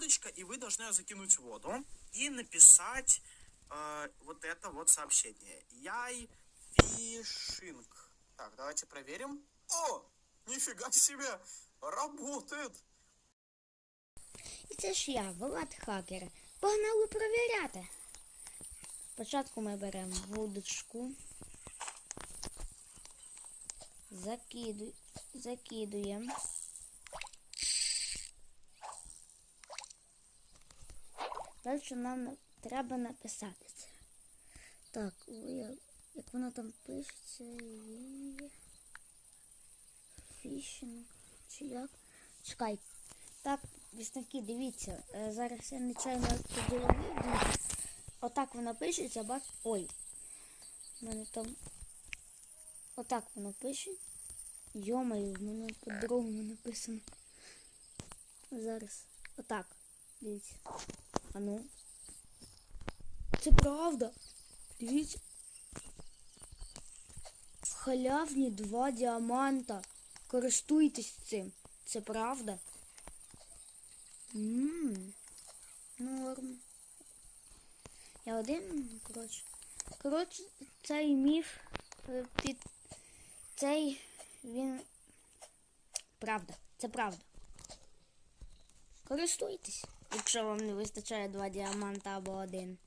удочка, и вы должны ее закинуть в воду и написать э, вот это вот сообщение. Яй фишинг. Так, давайте проверим. О, нифига себе, работает. І це ж я, Влад Хакер. Погнали перевіряти. Спочатку ми беремо вудочку. Закиду... Закидуємо. Далі нам треба написати це. Так, як воно там пишеться, є. Фішинг. Чи як? Чекай. Так, віснаки, дивіться, е, зараз я нечайно відео. Отак воно пишеться, бач. Ой. У мене там. Отак воно пише. Йомаю, в мене по-другому написано. Зараз. Отак. Дивіться. А ну. Це правда. Дивіться. Халявні два діаманта. Користуйтесь цим. Це правда? Ммм. Норм. Я один, коротше. Коротше, цей міф е, під цей він. Правда. Це правда. Користуйтесь, якщо вам не вистачає два діаманта або один.